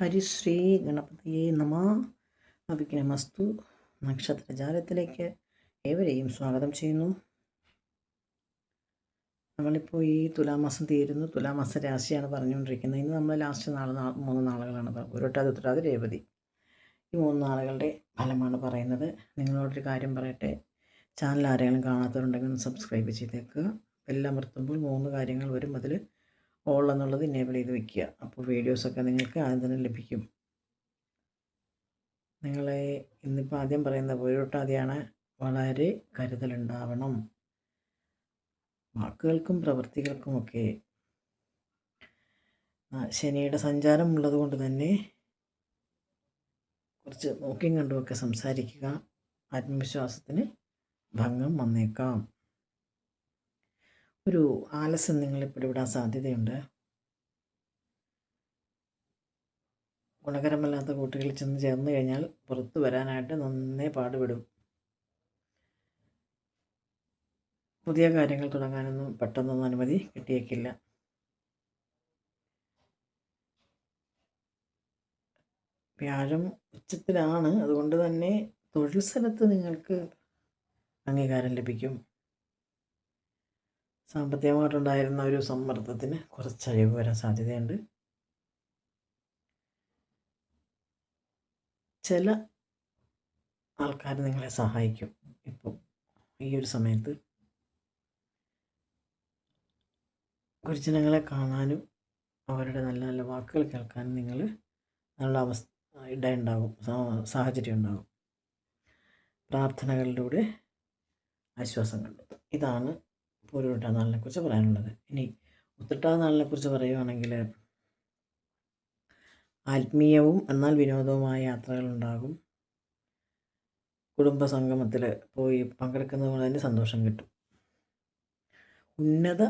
ഹരിശ്രീ ഗണപതിയെ നമ. അഭിജ്ഞമസ്തു നക്ഷത്രജാലത്തിലേക്ക് ഏവരെയും സ്വാഗതം ചെയ്യുന്നു. നമ്മളിപ്പോൾ ഈ തുലാമാസം തീരുന്നു. തുലാമാസ രാശിയാണ് പറഞ്ഞുകൊണ്ടിരിക്കുന്നത്. ഇന്ന് നമ്മൾ ലാസ്റ്റ് നാളെ മൂന്ന് നാളുകളാണ് ഉരുട്ടാതെ ഉത്തരാതെ രേവതി. ഈ മൂന്ന് നാളുകളുടെ ഫലമാണ് പറയുന്നത്. നിങ്ങളോടൊരു കാര്യം പറയട്ടെ? ചാനൽ ആരെങ്കിലും കാണാത്തവരുണ്ടെങ്കിൽ സബ്സ്ക്രൈബ് ചെയ്തേക്കുക എല്ലാം നിർത്തുമ്പോൾ മൂന്ന് കാര്യങ്ങൾ വരും. അതിൽ ഓൾ എന്നുള്ളത് ഇനേബിൾ ചെയ്ത് വെക്കുക. അപ്പോൾ വീഡിയോസൊക്കെ നിങ്ങൾക്ക് ആദ്യം തന്നെ ലഭിക്കും. നിങ്ങളെ ഇന്നിപ്പോൾ ആദ്യം പറയുന്ന പോയിട്ടാദ്യമാണ് വളരെ കരുതലുണ്ടാവണം. വാക്കുകൾക്കും പ്രവൃത്തികൾക്കുമൊക്കെ ശനിയുടെ സഞ്ചാരം ഉള്ളത് കൊണ്ട് തന്നെ കുറച്ച് നോക്കിയും കണ്ടുമൊക്കെ സംസാരിക്കുക. ആത്മവിശ്വാസത്തിന് ഭംഗം വന്നേക്കാം. ഒരു ആലസ്യം നിങ്ങളെ പിടിപെടാൻ സാധ്യതയുണ്ട്. ഗുണകരമല്ലാത്ത കൂട്ടുകളിൽ ചെന്ന് ചേർന്ന് കഴിഞ്ഞാൽ പുറത്തു വരാനായിട്ട് നന്നേ പാടുപെടും. പുതിയ കാര്യങ്ങൾ തുടങ്ങാനൊന്നും പെട്ടെന്നൊന്നും അനുമതി കിട്ടിയേക്കില്ല. വ്യാഴം ഉച്ചത്തിലാണ്. അതുകൊണ്ട് തന്നെ തൊഴിൽ സ്ഥലത്ത് നിങ്ങൾക്ക് അംഗീകാരം ലഭിക്കും. സാമ്പത്തികമായിട്ടുണ്ടായിരുന്ന ഒരു സമ്മർദ്ദത്തിന് കുറച്ച് അഴിവ് വരാൻ സാധ്യതയുണ്ട്. ചില ആൾക്കാർ നിങ്ങളെ സഹായിക്കും ഇപ്പം ഈ ഒരു സമയത്ത്. ഗുരുജനങ്ങളെ കാണാനും അവരുടെ നല്ല നല്ല വാക്കുകൾ കേൾക്കാനും നിങ്ങൾ നല്ല അവസ്ഥ ഇടയുണ്ടാകും സാഹചര്യം ഉണ്ടാകും. പ്രാർത്ഥനകളിലൂടെ ആശ്വാസം കണ്ടെത്തും. ഇതാണ് പൂരുരുട്ടാ നാളിനെ കുറിച്ച് പറയാനുള്ളത്. ഇനി ഉത്രട്ടാ നാളിനെ കുറിച്ച് പറയുകയാണെങ്കിൽ ആത്മീയവും എന്നാൽ വിനോദവുമായ യാത്രകളുണ്ടാകും. കുടുംബ സംഗമത്തിൽ പോയി പങ്കെടുക്കുന്നത് കൊണ്ട് തന്നെ സന്തോഷം കിട്ടും. ഉന്നത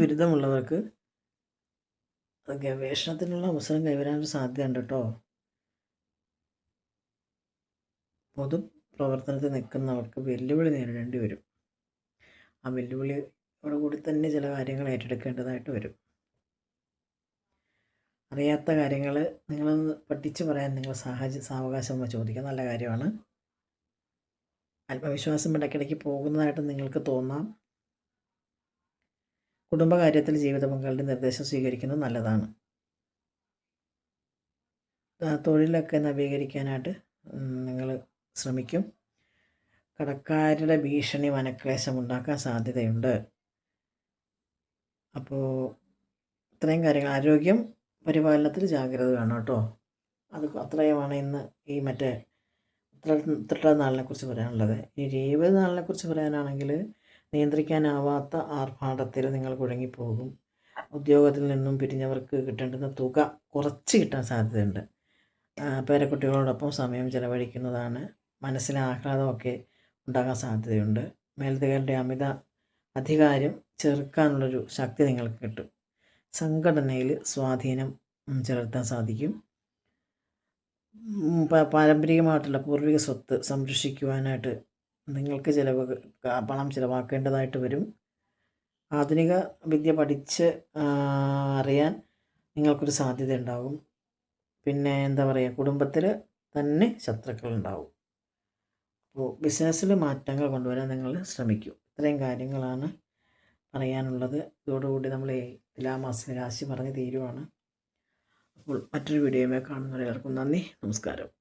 ബിരുദമുള്ളവർക്ക് ഗവേഷണത്തിനുള്ള അവസരം കൈവരാനൊരു സാധ്യതയുണ്ട് കേട്ടോ. പൊതു പ്രവർത്തനത്തിൽ നിൽക്കുന്നവർക്ക് വെല്ലുവിളി നേരിടേണ്ടി വരും. ആ വെല്ലുവിളിയോട് കൂടി തന്നെ ചില കാര്യങ്ങൾ ഏറ്റെടുക്കേണ്ടതായിട്ട് വരും. അറിയാത്ത കാര്യങ്ങൾ നിങ്ങളൊന്ന് പഠിച്ച് പറയാൻ നിങ്ങൾ സാഹചര്യ സാവകാശം ചോദിക്കുക. നല്ല കാര്യമാണ്. ആത്മവിശ്വാസം ഇടയ്ക്കിടയ്ക്ക് പോകുന്നതായിട്ട് നിങ്ങൾക്ക് തോന്നാം. കുടുംബകാര്യത്തിൽ ജീവിത പങ്കാളിയുടെ നിർദ്ദേശം സ്വീകരിക്കുന്നത് നല്ലതാണ്. തൊഴിലൊക്കെ നവീകരിക്കാനായിട്ട് നിങ്ങൾ ശ്രമിക്കും. കടക്കാരുടെ ഭീഷണി മനക്ലേശം ഉണ്ടാക്കാൻ സാധ്യതയുണ്ട്. അപ്പോൾ ഇത്രയും കാര്യങ്ങൾ. ആരോഗ്യം പരിപാലനത്തിൽ ജാഗ്രത വേണം കേട്ടോ. അത് അത്രയുമാണ് ഇന്ന് ഈ മറ്റേ ഇത്ര നാളിനെ കുറിച്ച് പറയാനുള്ളത്. രേവതി നാളിനെ കുറിച്ച് പറയാനാണെങ്കിൽ നിയന്ത്രിക്കാനാവാത്ത ആർഭാടത്തിൽ നിങ്ങൾ കുഴങ്ങിപ്പോകും. ഉദ്യോഗത്തിൽ നിന്നും പിരിഞ്ഞവർക്ക് കിട്ടേണ്ടുന്ന തുക കുറച്ച് കിട്ടാൻ സാധ്യതയുണ്ട്. പേരക്കുട്ടികളോടൊപ്പം സമയം ചിലവഴിക്കുന്നതാണ് മനസ്സിലെ ആഹ്ലാദമൊക്കെ ഉണ്ടാകാൻ സാധ്യതയുണ്ട്. മേലധികാരിയുടെ അമിത അധികാരം ചെറുക്കാനുള്ളൊരു ശക്തി നിങ്ങൾക്ക് കിട്ടും. സംഘടനയിൽ സ്വാധീനം ചെലുത്താൻ സാധിക്കും. പാരമ്പരികമായിട്ടുള്ള പൂർവിക സ്വത്ത് സംരക്ഷിക്കുവാനായിട്ട് നിങ്ങൾക്ക് ചിലവ് പണം ചിലവാക്കേണ്ടതായിട്ട് വരും. ആധുനിക വിദ്യ പഠിച്ച് അറിയാൻ നിങ്ങൾക്കൊരു സാധ്യത ഉണ്ടാകും പിന്നെ എന്താ പറയുക കുടുംബത്തിൽ തന്നെ ശത്രുക്കൾ ഉണ്ടാവും അപ്പോൾ ബിസിനസ്സിൽ മാറ്റങ്ങൾ കൊണ്ടുവരാൻ നിങ്ങൾ ശ്രമിക്കൂ. ഇത്രയും കാര്യങ്ങളാണ് പറയാനുള്ളത്. ഇതോടുകൂടി നമ്മൾ തുലാമാസ രാശി പറഞ്ഞ് തീരുവാണ്. അപ്പോൾ മറ്റൊരു വീഡിയോയുമായി കാണുന്നവരെല്ലാവർക്കും നന്ദി. നമസ്കാരം.